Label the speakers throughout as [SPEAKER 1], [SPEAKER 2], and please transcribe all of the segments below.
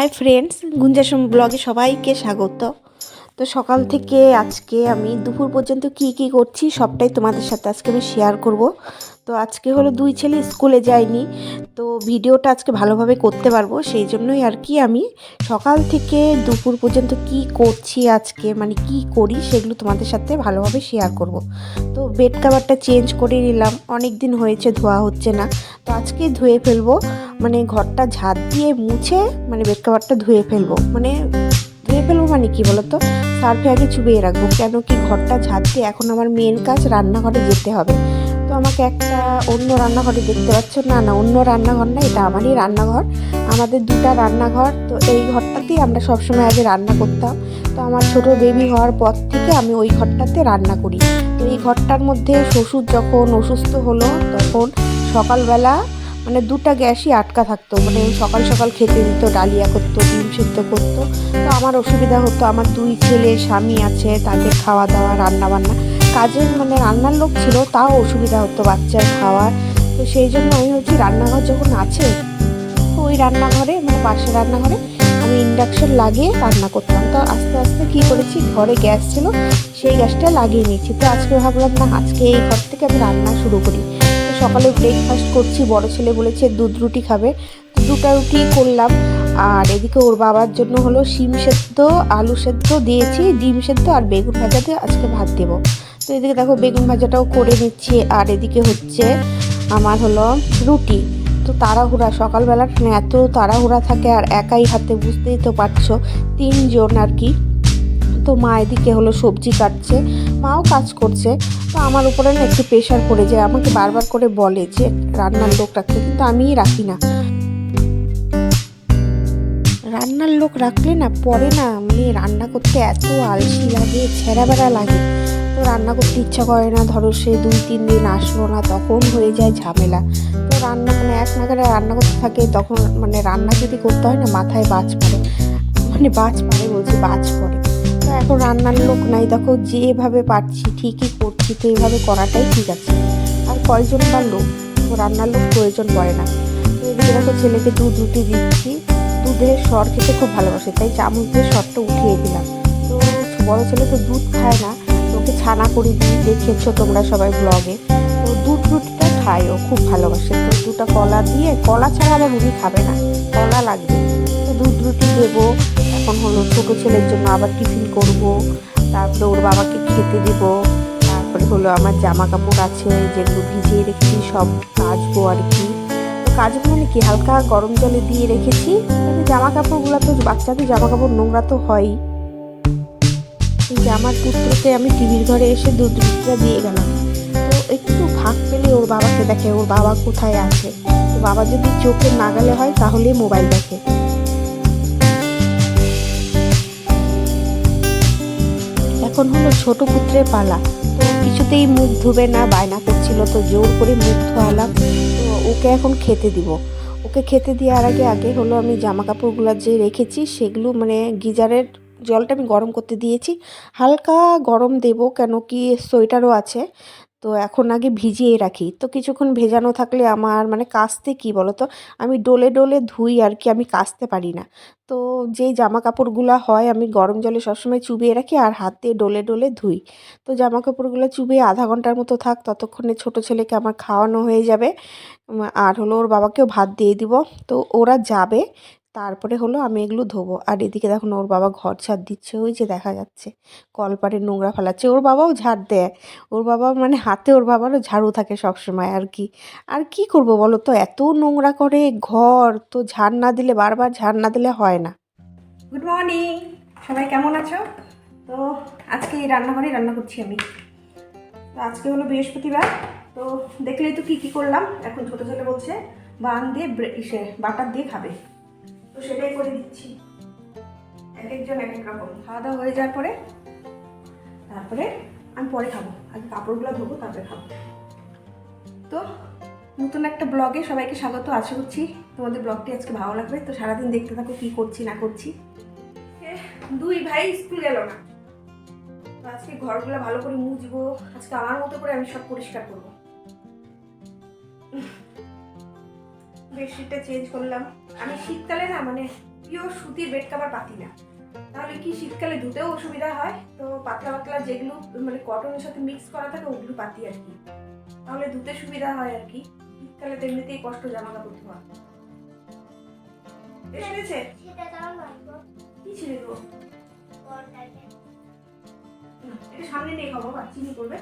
[SPEAKER 1] Hi friends গুঞ্জাসম ব্লগে সবাইকে স্বাগত। তো সকাল থেকে আজকে আমি দুপুর পর্যন্ত কি কি করছি সবটাই তোমাদের সাথে আজকে আমি শেয়ার করব। তো আজকে হলো দুই ছেলে স্কুলে যায়নি, তো ভিডিওটা আজকে ভালোভাবে করতে পারব। সেই জন্যই আর কি আমি সকাল থেকে দুপুর পর্যন্ত কি করছি আজকে মানে কি করি সেগুলো তোমাদের সাথে ভালোভাবে শেয়ার করব। তো বেড কাভারটা চেঞ্জ করে নিলাম অনেক দিন হয়েছে, ধোয়া হচ্ছে না। তো আজকে ধুয়ে ফেলব মানে ঘরটা ঝাড় দিয়ে মুছে মানে বেড কাভারটা ধুয়ে ফেলব। মানে ধুয়ে ফেলব মানে কি বলতো? সার্ফে আগে চুবিয়ে রাখব, কেন কি ঘরটা ঝাড় দিয়ে এখন আমার মেন কাজ রান্নাঘরে যেতে হবে। তো আমাকে একটা অন্য রান্নাঘরে দেখতে পাচ্ছ? না না, অন্য রান্নাঘর না, এটা আমারই রান্নাঘর। আমাদের দুটা রান্নাঘর, তো এই ঘরটাতেই আমরা সবসময় আগে রান্না করতাম। তো আমার ছোট বেবি হওয়ার পর থেকে আমি ওই ঘরটাতে রান্না করি। তো এই ঘরটার মধ্যে শ্বশুর যখন অসুস্থ হলো, তখন সকালবেলা মানে দুটা গ্যাসই আটকা থাকতো। মানে সকাল সকাল খেতে দিত, ডালিয়া করতো, ডিম সেদ্ধ করতো। তো আমার অসুবিধা হতো, আমার দুই ছেলে, স্বামী আছে তাদের খাওয়া দাওয়া রান্না বান্না কাজের মানে রান্নার লোক ছিল, তাও অসুবিধা হতো বাচ্চার খাওয়ার। তো সেই জন্য আমি হচ্ছে রান্নাঘর যখন আছে তো ওই রান্নাঘরে মানে পাশের রান্নাঘরে, আমি ইন্ডাকশন লাগিয়ে রান্না করতাম। তো আস্তে আস্তে কী করেছি, ঘরে গ্যাস ছিল, সেই গ্যাসটা লাগিয়ে নিয়েছি। তো আজকে ভাবলাম, না, আজকে এই ঘর থেকে আমি রান্না শুরু করি। তো সকালে ব্রেকফাস্ট করছি, বড় ছেলে বলেছে, দুধ রুটি খাবে। তো দুটা রুটি করলাম, আর এদিকে ওর বাবার জন্য হলো শিম সেদ্ধ, আলু সেদ্ধ দিয়েছি, ডিম সেদ্ধ আর বেগুন ভাজা দিয়ে আজকে ভাত দেবো। তো এদিকে দেখো বেগুন ভাজাটাও করে নিচ্ছি, আর এদিকে হচ্ছে আমার হলো রুটি। তো তাড়াহুড়া, সকালবেলা এত তাড়াহুড়া থাকে আর একাই হাতে, বুঝতেই তো পারছ, তিনজন আর কি। তো মা এদিকে হলো সবজি কাটছে, মাও কাজ করছে। তো আমার উপরে না একটু প্রেশার পড়ে যায়, আমাকে বারবার করে বলে যে রান্নার লোক রাখতে কিন্তু আমিই রাখি না। রান্নার লোক রাখলে না পরে না মানে রান্না করতে এত আলসি লাগে ছেঁড়া বেড়া লাগে। রান্না করতে ইচ্ছা করে না। ধরো সে দুই, তিন দিন আসলো না, তখন হয়ে যায় ঝামেলা। তো রান্না মানে এক নাগারে রান্না করতে থাকে, তখন মানে রান্না যদি করতে হয় না, মাথায় বাজ পড়ে। মানে বাজ পড়ে বলছি, বাজ পড়ে। তো এখন রান্নার লোক নাই, দেখো যেভাবে পারছি, ঠিকই করছি, তো এইভাবে করাটাই ঠিক আছে। আর কয়জন বা লোক? রান্নার লোক প্রয়োজন পড়ে না। তো ছেলেকে দুধ রুটি দিচ্ছি। দুধের সর খেতে খুব ভালোবাসে, তাই চামচ দিয়ে সরটা উঠিয়ে দিলাম। তো বড়ো ছেলে তো দুধ খায় না ওকে ছানা করে দিই দেখেছ তোমরা সবাই ব্লগে তো দুধ রুটিটা খায় ও খুব ভালোবাসে। তো দুটা কলা দিয়ে, কলা ছাড়া আবার রুটি খাবে না, কলা লাগবে। তো দুধ রুটি দেবো, এখন হলো ছোটো ছেলের জন্য আবার টিফিন করব। তারপরে ওর বাবাকে খেতে দেব। তারপরে হলো আমার জামা কাপড় আছে যেগুলো ভিজিয়ে রেখেছি, সব কাচবো আর কি। কাচবো মানে কি হালকা গরম জলে দিয়ে রেখেছি। জামা কাপড়গুলো তো বাচ্চাদের জামা কাপড় নোংরা তো হয়ই। যে আমার পুত্রকে আমি টিভির ঘরে এসে দুধ রুটিটা দিয়ে গেলাম। তো একটু ফাঁক পেলে ওর বাবাকে দেখে, ওর বাবা কোথায় আছে? তো বাবা যদি চোখে নাগালে হয়, তাহলে মোবাইল দেখে। এখন হলো ছোট পুত্রের পালা। তো কিছুতেই মুখ ধুবে না, বায়না করছিল, তো জোর করে মুখ ধোয়ালাম। তো ওকে এখন খেতে দিব। ওকে খেতে দেওয়ার আগে আগে হলো আমি জামা কাপড়গুলো যে রেখেছি, সেগুলো মানে গিজারের জলটা আমি গরম করতে দিয়েছি। হালকা গরম দেব কেন কি সোয়েটারও আছে। তো এখন আগে ভিজিয়ে রাখি। তো কিছুক্ষণ ভেজানো থাকলে আমার মানে কাচতে কি বলো তো আমি ডোলে ডোলে ধুই আর কি, আমি কাচতে পারি না। তো যেই জামা কাপড়গুলো হয় আমি গরম জলে সবসময় চুবিয়ে রাখি আর হাতে ডোলে ডোলে ধুই। তো জামা কাপড়গুলো চুবিয়ে আধা ঘণ্টার মতো থাক, ততক্ষণে ছোট ছেলেকে আমার খাওয়ানো হয়ে যাবে। আর হলো ওর বাবাকেও ভাত দিয়ে দিব। তো ওরা যাবে তারপরে হলো আমি এগুলো ধোবো। আর এদিকে দেখুন ওর বাবা ঘর ঝাড় দিচ্ছে, ওই যে দেখা যাচ্ছে। কলপারে নোংরা ফেলাচ্ছে, ওর বাবাও ঝাড় দেয়। ওর বাবা মানে হাতে ওর বাবারও ঝাড়ু থাকে সব সময় আর কি। আর কি করব বলো তো? এত নোংরা করে ঘর, তো ঝাড় না দিলে, বারবার ঝাড় না দিলে হয় না। গুড মর্নিং সবাই কেমন আছো? তো আজকে এই রান্নাঘরেই রান্না করছি আমি। তো আজকে হলো বৃহস্পতিবার, তো দেখলেই তো কী কী করলাম। এখন ছোটো ছেলে বলছে, বান দিয়ে ইসে বাটার দিয়ে খাবে। তো সেটাই করে দিচ্ছি। এক একজন এক এক রকম। খাওয়া দাওয়া হয়ে যাওয়ার পরে, তারপরে আমি পরে খাব। আগে কাপড়গুলো ধোবো, তারপরে খাব। তো নতুন একটা ব্লগে সবাইকে স্বাগত। আশা করছি তোমাদের ব্লগটি আজকে ভালো লাগবে। তো সারাদিন দেখতে থাকো কী করছি, না করছি। দুই ভাই স্কুল গেল না। তো আজকে ঘরগুলো ভালো করে মুছবো। আজকে আমার মতো করে আমি সব পরিষ্কার করব। বেডশিটটা চেঞ্জ করলাম। আমি শীতকালে না মানে পিওর সুতির বেড কাভার পাতি না। তাহলে কি শীতকালে ধুতেও অসুবিধা হয়? তো পাতলা পাতলা যেগুলো মানে কটনের সাথে মিক্স করা থাকে ওগুলো পাতি আর কি। তাহলে ধুতে সুবিধা হয় আর কি। শীতকালে তো এমনিতেই কষ্ট জামা কাপড় ধোয়া
[SPEAKER 2] লাগবে
[SPEAKER 1] কি এটা সামনে নিয়ে খাব চিনি করবে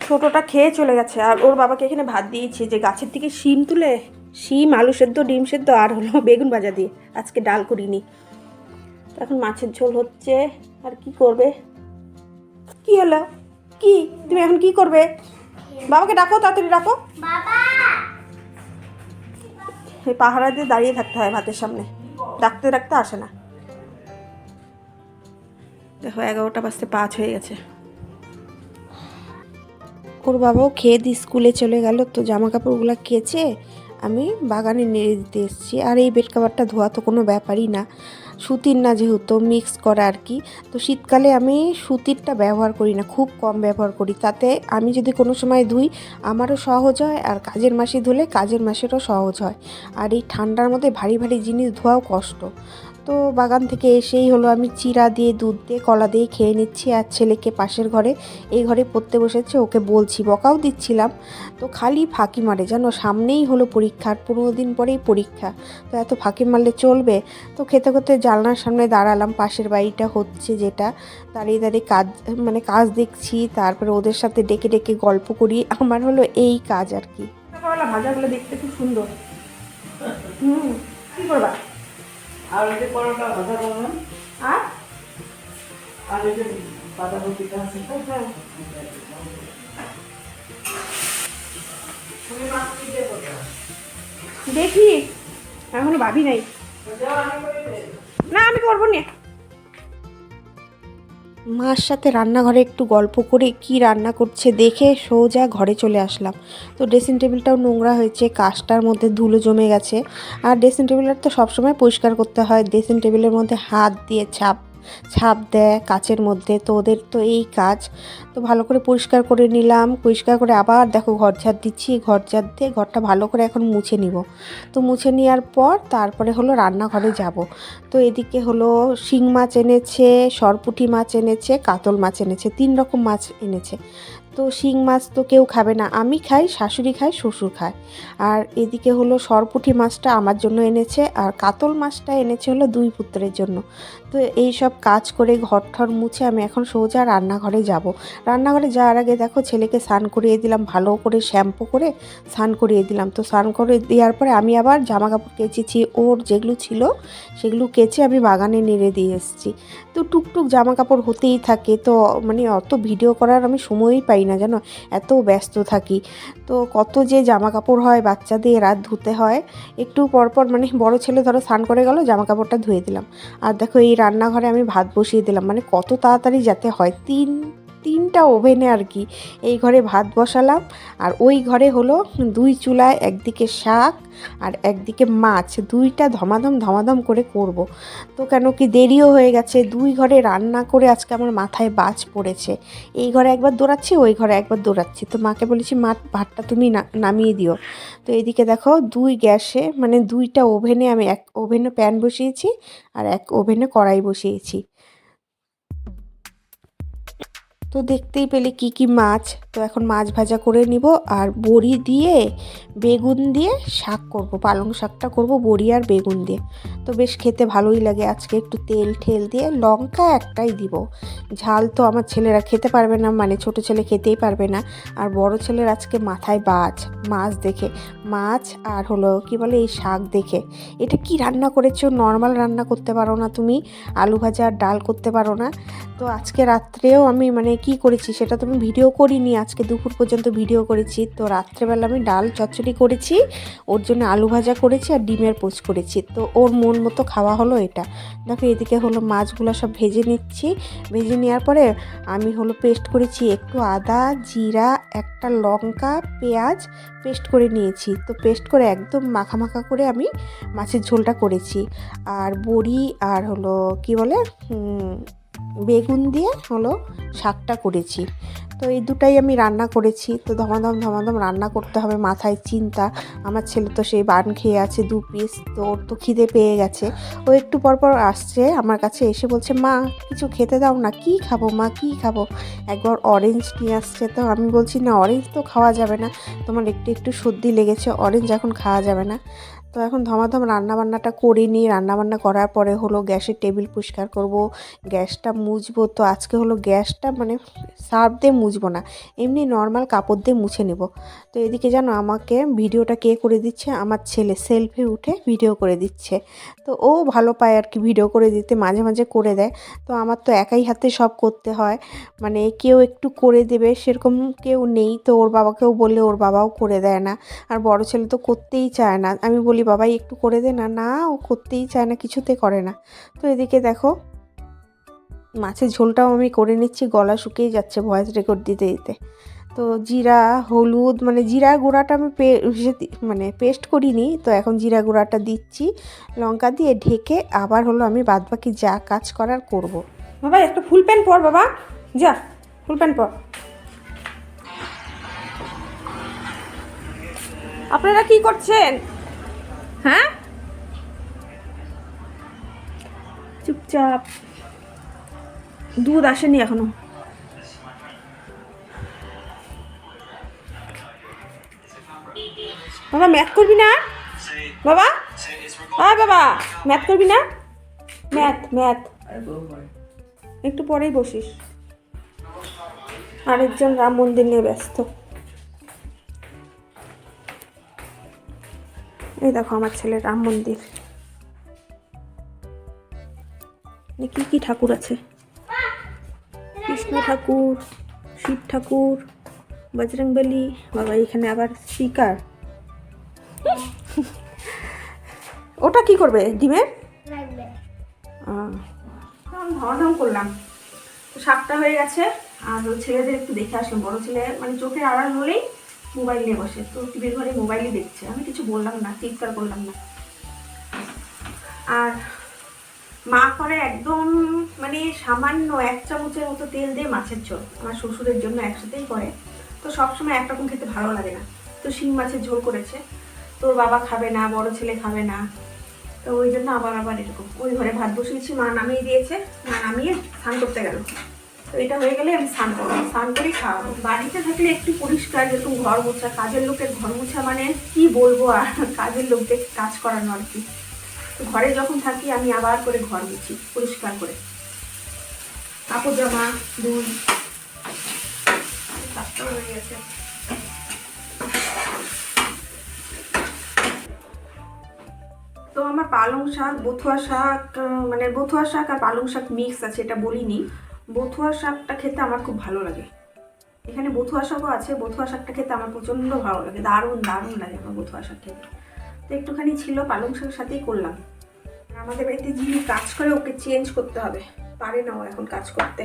[SPEAKER 1] ছোটটা খেয়ে চলে গেছে আর ওর বাবাকে এখানে ভাত দিয়েছি যে গাছের থেকে শিম তুলে শিম, আলু সেদ্ধ, ডিম সেদ্ধ আর হলো বেগুন ভাজা দিয়ে। আজকে ডাল করিনি। এখন মাছের ঝোল হচ্ছে। আর কি করবে? কি হলো? কি? তুমি এখন কি করবে? বাবাকে ডাকো, তাড়াতাড়ি ডাকো। এই পাহারা দিয়ে দাঁড়িয়ে থাকতে হয় ভাতের সামনে। ডাকতে ডাকতে আসে না। দেখো, এগারোটা বাজতে পাঁচ হয়ে গেছে। ওর বাবাও খেয়ে দিয়ে স্কুলে চলে গেল। তো জামা কাপড়গুলো কেচে আমি বাগানে নেড়ে দিতে এসেছি। আর এই বেড কাভারটা ধোয়া তো কোনো ব্যাপারই না। সুতির না যেহেতু মিক্স করা আর কি। তো শীতকালে আমি সুতিরটা ব্যবহার করি না, খুব কম ব্যবহার করি। তাতে আমি যদি কোনো সময় ধুই, আমারও সহজ হয় আর কাজের মাসে ধুলে কাজের মাসেরও সহজ হয়। আর এই ঠান্ডার মধ্যে ভারী ভারী জিনিস ধোয়াও কষ্ট। তো বাগান থেকে এসেই হলো আমি চিরা দিয়ে দুধ দিয়ে কলা দিয়ে খেয়ে নিচ্ছি আর ছেলেকে পাশের ঘরে এই ঘরে পড়তে বসেছে ওকে বলছি বকাও দিচ্ছিলাম তো খালি ফাঁকি মারে জানো সামনেই হলো পরীক্ষা আর পনেরো দিন পরেই পরীক্ষা তো এত ফাঁকি মারলে চলবে তো খেতে খেতে জানলার সামনে দাঁড়ালাম পাশের বাড়িটা হচ্ছে যেটা দাঁড়িয়ে দাঁড়িয়ে কাজ মানে কাজ দেখছি তারপরে ওদের সাথে ডেকে ডেকে গল্প করি আমার হলো এই কাজ আর কি ভাজাগুলো দেখতে খুব সুন্দর হুম কি করবা
[SPEAKER 3] আর ওই যে পরোটা ভাজা করলাম
[SPEAKER 1] আর?
[SPEAKER 3] আর ওই যে বাঁধাকপিটা আছে তো
[SPEAKER 1] হ্যাঁ? দেখি। এখনও ভাবি নাই। না আমি করব না। মার সাথে রান্নাঘরে একটু গল্প করে কি রান্না করছে দেখে সোজা ঘরে চলে আসলাম। তো ড্রেসিং টেবিলটাও নোংরা হয়েছে কাশটার মধ্যে ধুলো জমে গেছে। আর ড্রেসিং টেবিলটা তো সবসময় পরিষ্কার করতে হয়। ড্রেসিং টেবিলের মধ্যে হাত দিয়ে ছাপ ছাপ দেয় কাচের মধ্যে। তো ওদের তো এই কাজ। তো ভালো করে পরিষ্কার করে নিলাম। পরিষ্কার করে আবার দেখো ঘর ঝাড় দিচ্ছি। ঘর ঝাড় দিয়ে ঘরটা ভালো করে এখন মুছে নিব। তো মুছে নেওয়ার পর তারপরে হলো রান্নাঘরে যাব। তো এদিকে হলো শিং মাছ এনেছে, সরপুঁটি মাছ এনেছে, কাতল মাছ এনেছে, তিন রকম মাছ এনেছে। তো শিং মাছ তো কেউ খাবে না। আমি খাই, শাশুড়ি খায়, শ্বশুর খায়। আর এদিকে হলো সরপুঁটি মাছটা আমার জন্য এনেছে। আর কাতল মাছটা এনেছে হলো দুই পুত্রের জন্য। তো এই সব কাজ করে ঘর ঠর মুছে আমি এখন সোজা রান্নাঘরে যাব। রান্নাঘরে যাওয়ার আগে দেখো ছেলেকে স্নান করিয়ে দিলাম, ভালো করে শ্যাম্পু করে স্নান করিয়ে দিলাম। তো স্নান করে দেওয়ার পরে আমি আবার জামা কাপড় কেচেছি, ওর যেগুলো ছিল সেগুলো কেচে আমি বাগানে নেড়ে দিয়ে এসেছি। তো টুকটুক জামা কাপড় হতেই থাকে, তো মানে অত ভিডিও করার আমি সময়ই পাই না জানো, এত ব্যস্ত থাকি। তো কত যে জামা কাপড় হয় বাচ্চাদের রাত ধুতে হয়, একটু পরপর মানে বড় ছেলে ধরো স্নান করে গেল জামা কাপড়টা ধুয়ে দিলাম। আর দেখো এই রান্নাঘরে আমি ভাত বসিয়ে দিলাম। মানে কত তাড়াতাড়ি যাতে হয়। তিন তিনটা ওভেনে আর কি এই ঘরে ভাত বসালাম আর ওই ঘরে হলো দুই চুলায় একদিকে শাক আর একদিকে মাছ। দুইটা ধমাধম ধমাধম করে করব। তো কেন কি দেরিও হয়ে গেছে, দুই ঘরে রান্না করে আজকে আমার মাথায় বাজ পড়েছে। এই ঘরে একবার দৌড়াচ্ছি, ওই ঘরে একবার দৌড়াচ্ছি। তো মাকে বলেছি, মা, ভাতটা তুমি নামিয়ে দিও। তো এদিকে দেখো দুই গ্যাসে মানে দুইটা ওভেনে আমি এক ওভেনে প্যান বসিয়েছি আর এক ওভেনে কড়াই বসিয়েছি। তো দেখতেই পেলে কি কি মাছ। তো এখন মাছ ভাজা করে নিব আর বড়ি দিয়ে বেগুন দিয়ে শাক করব। পালং শাকটা করব বড়ি আর বেগুন দিয়ে। তো বেশ খেতে ভালোই লাগে আজকে একটু তেল ঠেল দিয়ে লঙ্কা একটাই দিব। ঝাল তো আমার ছেলেরা খেতে পারবে না মানে ছোট ছেলে খেতেই পারবে না। আর বড় ছেলের আজকে মাথায় বাজ, মাছ দেখে। মাছ আর হলো কি বলে এই শাক দেখে। এটা কি রান্না করেছ? নর্মাল রান্না করতে পারো না তুমি। আলু ভাজা আর ডাল করতে পারো না। তো আজকে রাত্রেও আমি মানে কি করেছি সেটা তো আমি ভিডিও করিনি। আজকে দুপুর পর্যন্ত ভিডিও করেছি। তো রাত্রেবেলা আমি ডাল চচ্চড়ি করেছি, ওর জন্য আলু ভাজা করেছি আর ডিমের পোচ করেছি। তো ওর মন মতো খাওয়া হলো এটা। দেখো, এদিকে হলো মাছগুলো সব ভেজে নিচ্ছি। ভেজে নেওয়ার পরে আমি হলো পেস্ট করেছি একটু আদা, জিরা, একটা লঙ্কা, পেঁয়াজ পেস্ট করে নিয়েছি। তো পেস্ট করে একদম মাখা মাখা করে আমি মাছের ঝোলটা করেছি। আর বড়ি আর হলো কি বলে
[SPEAKER 4] বেগুন দিয়ে হলো শাকটা করেছি। তো এই দুটাই আমি রান্না করেছি। তো ধমাধম ধমাধম রান্না করতে হবে মাথায় চিন্তা। আমার ছেলে তো সেই বান খেয়ে আছে দু পিস, তো ওর তো খিদে পেয়ে গেছে। ও একটু পর পর আসছে, আমার কাছে এসে বলছে, মা, কিছু খেতে দাও না, কি খাব মা, কি খাব? একবার অরেঞ্জ নিয়ে আসছে, তো আমি বলছি, না অরেঞ্জ তো খাওয়া যাবে না। তোমার একটু একটু সর্দি লেগেছে অরেঞ্জ এখন খাওয়া যাবে না। তো এখন ধমাধম রান্নাবান্নাটা করে নিই রান্নাবান্না করার পরে হলো গ্যাসের টেবিল পরিষ্কার করব, গ্যাসটা মুছবো। তো আজকে হলো গ্যাসটা মানে সার্ফ দিয়ে মুছবো না, এমনি নর্মাল কাপড় দিয়ে মুছে নেব। তো এদিকে জানো আমাকে ভিডিওটা কে করে দিচ্ছে? আমার ছেলে সেলফি উঠে ভিডিও করে দিচ্ছে। তো ও ভালো পায় আর কি ভিডিও করে দিতে, মাঝে মাঝে করে দেয়। তো আমার তো একাই হাতে সব করতে হয়। মানে কেউ একটু করে দেবে, সেরকম কেউ নেই। তো ওর বাবাকেও বললে ওর বাবাও করে দেয় না। আর বড় ছেলে তো করতেই চায় না। আমি বলি বাবাই একটু করে দে। না না, ও করতেই চায় না, কিছুতে করে না। তো এদিকে দেখো, মাছের ঝোলটাও আমি করে নিচ্ছি, গলা শুকিয়ে যাচ্ছে ভয়েস রেকর্ড দিতে দিতে। তো জিরা, হলুদ মানে জিরা গুঁড়াটা আমি পে মানে পেস্ট করিনি, তো এখন জিরা গুঁড়াটা দিচ্ছি, লঙ্কা দিয়ে ঢেকে আবার হলো আমি বাদবাকি যা কাজ করার করব।
[SPEAKER 1] বাবা, একটা ফুল প্যান্ট পর বাবা। যা, ফুল প্যান্ট পর। আপনারা কি করছেন? হ্যাঁ? চুপচাপ। দুধ আসেনি এখনও। বাবা ম্যাথ করবি না? বাবা? হ্যাঁ বাবা ম্যাথ করবি না? ম্যাথ ম্যাথ একটু পরেই বসিস। আরেকজন রাম মন্দির নিয়ে ব্যস্ত। এই দেখো আমার ছেলের রাম মন্দির। কি কি ঠাকুর আছে? কৃষ্ণ ঠাকুর, শিব ঠাকুর, বজরংবলী, বাবা, এখানে আবার শিকার। ওটা কি করবে? ডিমের? ধর্ম করলাম। সাতটা হয়ে গেছে, আর ছেলেদের একটু দেখে আসলাম। বড় ছেলে মানে চোখের আড়াল হলেই মোবাইল নিয়ে বসে। তো টিভির ঘরে মোবাইলই দেখছে। আমি কিছু বললাম না, চিৎকার করলাম না। আর মা করে একদম মানে সামান্য এক চামচের মতো তেল দিয়ে মাছের ঝোল। আমার শ্বশুরের জন্য একসাথেই করে। তো সবসময় একরকম খেতে ভালো লাগে না। তো শিং মাছের ঝোল করেছে। তোর বাবা খাবে না, বড় ছেলে খাবে না। তো ওই জন্য আবার আবার এরকম। ওই ঘরে ভাত বসিয়েছি, মা নামিয়ে দিয়েছে। মা নামিয়ে স্নান করতে গেল। এটা হয়ে গেলে আমি স্নান করব। স্নান করেই খাওয়াবো বাড়িতে থাকলে একটু পরিষ্কার, যেরকম ঘর মোছা, কাজের লোকের ঘর মোছা মানে কি বলব আর কাজের লোকদের কাজ করানো আর কি। ঘরে যখন থাকি, আমি আবার করে ঘর মুছি, পরিষ্কার করে। কাপড় জামা গেছে। তো আমার পালং শাক, বথুয়া শাক মানে বথুয়া শাক আর পালং শাক মিক্স আছে, এটা বলিনি। বথুয়া শাকটা খেতে আমার খুব ভালো লাগে। এখানে বথুয়া শাকও আছে, বথুয়া শাকটা খেতে আমার প্রচণ্ড ভালো লাগে, দারুণ দারুণ লাগে আমার বথুয়া শাক খেতে। তো একটুখানি ছিল, পালং শাকের সাথেই করলাম। আমাদের বাড়িতে যিনি কাজ করে, ওকে চেঞ্জ করতে হবে। পারে না ও এখন কাজ করতে।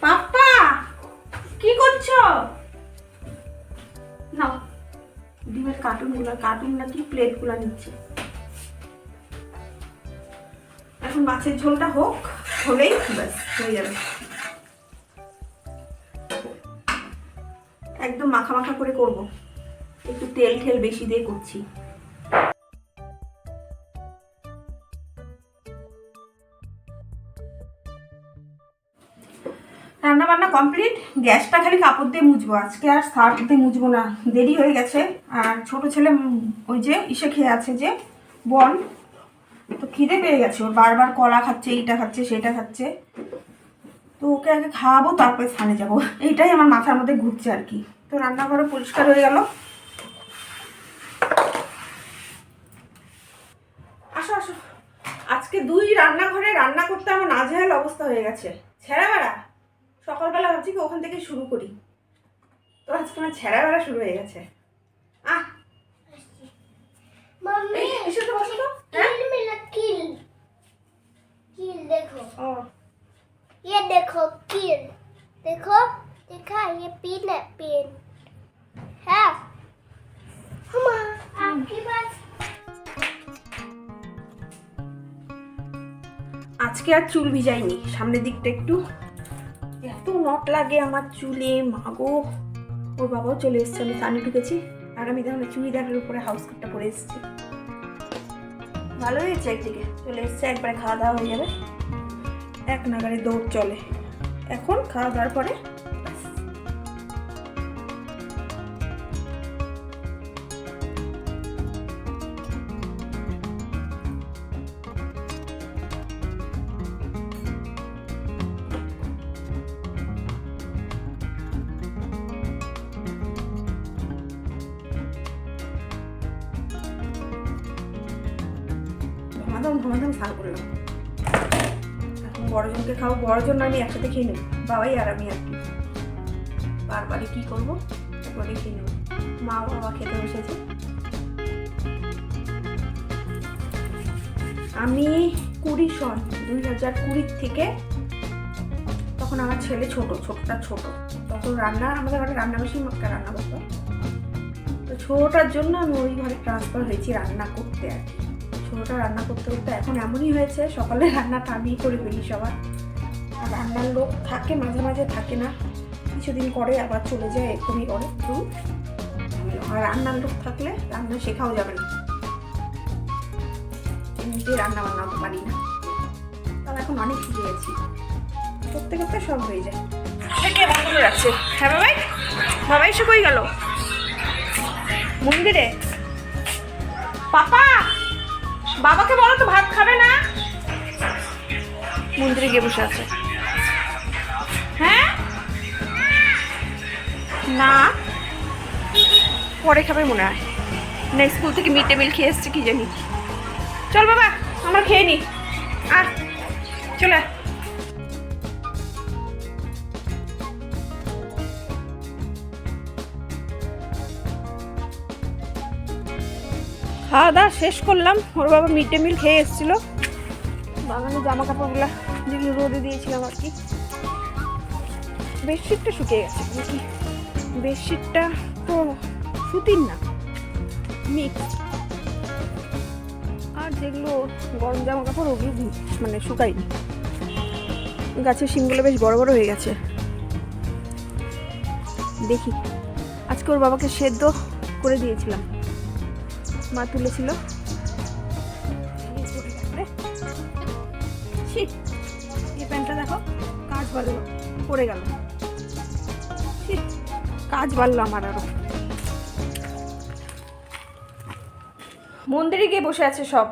[SPEAKER 1] পাপ্পা, কি করছ? না ডিমের কার্টুনগুলো কার্টুন নাকি প্লেটগুলো নিচ্ছে। মাছের ঝোলটা হোক, হলেই হয়ে যাবে। একদম মাখা মাখা করে করব। একটু তেল ঠেল বেশি দিয়ে করছি। রান্না বান্না কমপ্লিট, গ্যাসটা খালি কাপড় দিয়ে মুছবো। আজকে আর সার্ফ দিয়ে মুছবো না, দেরি হয়ে গেছে। আর ছোট ছেলে ওই যে, ইসে খেয়ে আছে যে, বন। খিদে পেয়ে গেছে ওর বারবার কলা খাচ্ছে এইটা খাচ্ছে সেটা খাচ্ছে। তো ওকে আগে খাওয়াবো তারপরে স্থানে যাব। এইটাই আমার মাথার মধ্যে ঘুরছে আর কি। তো রান্নাঘরও পরিষ্কার হয়ে গেল। আসো আসো। আজকে দুই রান্নাঘরে রান্না করতে আমার নাজেহাল অবস্থা হয়ে গেছে। ছেঁড়াবেড়া? সকালবেলা ভাবছি কি ওখান থেকে শুরু করি। তো আজকে আমার ছেঁড়াবেড়া শুরু হয়ে গেছে। আহ! এসে তো বসো তো।
[SPEAKER 2] किल देखो
[SPEAKER 1] ও
[SPEAKER 2] ये देखो किल देखो देखा ये पिन है पिन है हम आपकी बात
[SPEAKER 1] আজকে আর চুল ভিজাইনি সামনের দিকটা একটু এত নট লাগে আমার চুলে মাগো ওর বাবাও চলে এসছে আমি কানে ঢুকেছি আর আমি তাহলে চুড়িদারের উপরে হাউস কোটটা পরে এসেছি ভালো হয়েছে একদিকে? চলে এসছে, একবারে খাওয়া দাওয়া হয়ে যাবে। এক নাগারে দৌড় চলে। এখন খাওয়া দাওয়ার পরে ধমাধম ধমাধম স্নান করলাম। এখন বড়জনকে খাব। বড়জন আমি একসাথে খেয়ে নেব। বাবাই আর আমি আর কি। বারবারে কি করব? একবারে খেয়ে নেব। মা বাবা খেতে বসেছে। আমি কুড়ি সন, দুই হাজার কুড়ির থেকে তখন আমার ছেলে ছোট, ছোটটা ছোট। তখন রান্না, আমাদের ঘরে রান্না বেশি রান্না করতো। তো ছোটটার জন্য আমি ওই ঘরে ট্রান্সফার হয়েছি রান্না করতে আর কি। ছোটোটা রান্না করতে করতে এখন এমনই হয়েছে, সকালে রান্নাটা আমি করে ফেলি সবার। আর রান্নার লোক থাকে, মাঝে মাঝে থাকে না। কিছুদিন করে আবার চলে যায়, এরকমই করে। একটু আর রান্নার লোক থাকলে রান্না শেখাও যাবে না। এমনিতে রান্না বান্না তো পারি না। তবে এখন অনেক শিখে গেছি। করতে করতে সব হয়ে যায়। হ্যাঁ বাবাই? বাবাই এসে কই গেল? মন্দিরে? পাপা! বাবাকে বলো তো ভাত খাবে না? মন্দিরে গিয়ে বসে আছে। হ্যাঁ? না। পরে খাবে মনে হয়। না স্কুল থেকে মিড ডে মিল খেয়ে এসছে কি জানি। চল বাবা আমরা খেয়ে নি। আর চলে খাওয়া দাওয়া শেষ করলাম। ওর বাবা মিড ডে মিল খেয়ে এসেছিল। বাগানে জামা কাপড়গুলো যেগুলো রোদে দিয়েছিলাম আর কি। বেডশিটটা শুকিয়ে গেছে কিন্তু কি বেডশিটটা তো সুতির না মিক্স আর যেগুলো গরম জামা কাপড় ওগুলো মানে শুকায়নি। গাছের শিমগুলো বেশ বড় বড় হয়ে গেছে। দেখি। আজকে ওর বাবাকে সেদ্ধ করে দিয়েছিলাম। মা তুলেছিল। প্যান্টটা দেখো, কাজ বাড়লো পড়ে গেল। কাজ বাড়লো আমার আরও। মন্দিরে গিয়ে বসে আছে সব।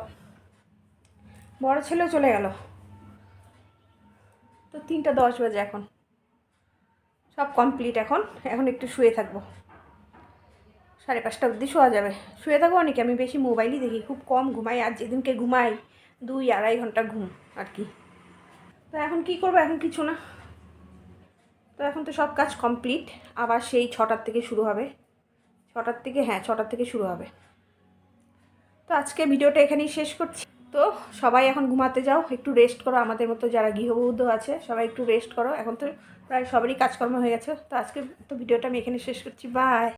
[SPEAKER 1] বড় ছেলেও চলে গেল। তো তিনটা দশ বাজে এখন। সব কমপ্লিট এখন। এখন একটু শুয়ে থাকব। সাড়ে পাঁচটা অবধি শোয়া যাবে। শুয়ে থাকব অনেকে, আমি বেশি মোবাইলই দেখি, খুব কম ঘুমাই আর যেদিনকে ঘুমাই, দুই আড়াই ঘণ্টা ঘুম আর কি। তো এখন কি করব? এখন কিছু না। তো এখন তো সব কাজ কমপ্লিট, আবার সেই ছটার থেকে শুরু হবে। ছটার থেকে হ্যাঁ ছটার থেকে শুরু হবে। তো আজকে ভিডিওটা এখানেই শেষ করছি। তো সবাই এখন ঘুমাতে যাও, একটু রেস্ট করো, আমাদের মতো যারা গৃহবধূ আছে, সবাই একটু রেস্ট করো। এখন তো প্রায় সবারই কাজকর্ম হয়ে গেছে। তো আজকে তো ভিডিওটা আমি এখানে শেষ করছি। বাই